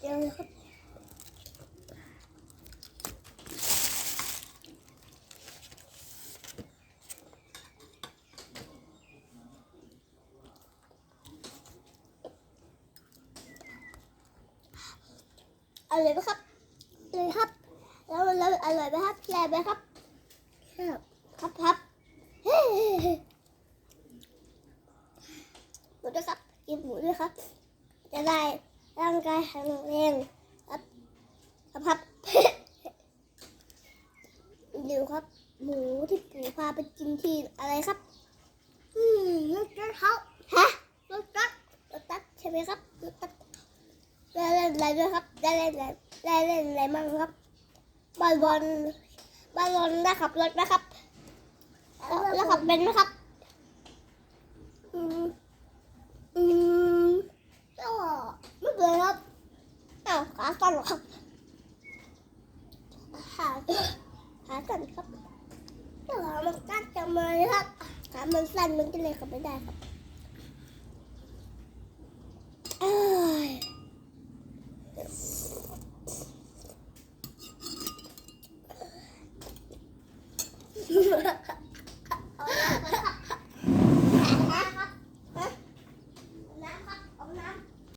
เดี๋ยวครับอร่อยไหมครับอร่อยครับ แล้วแล้วอร่อยไหมครับแรงไหมครับ ครับครับครับเฮ้หมูด้วยครับกินหมูด้วยครับ จะได้ ร่างกายแข็งแรงครับครับครับเดี๋ยวครับ หมูที่ปู่พาไปกินที่อะไรครับ อืมรถตัดเขาฮะรถตัดรถตัดใช่ไหมครับรถตัดได้เล่นอะไรด้วยครับ ได้เล่นอะไรได้เล่นอะไรบ้างครับบอลบอลบอลบอลได้ขับรถนะครับแล้วแล้วขับเป็นไหมครับ หากันครับหากันหากันครับเดี๋ยวมันกัดจะมาครับขามันสั้นมันก็เลยขับไม่ได้ครับอ้ย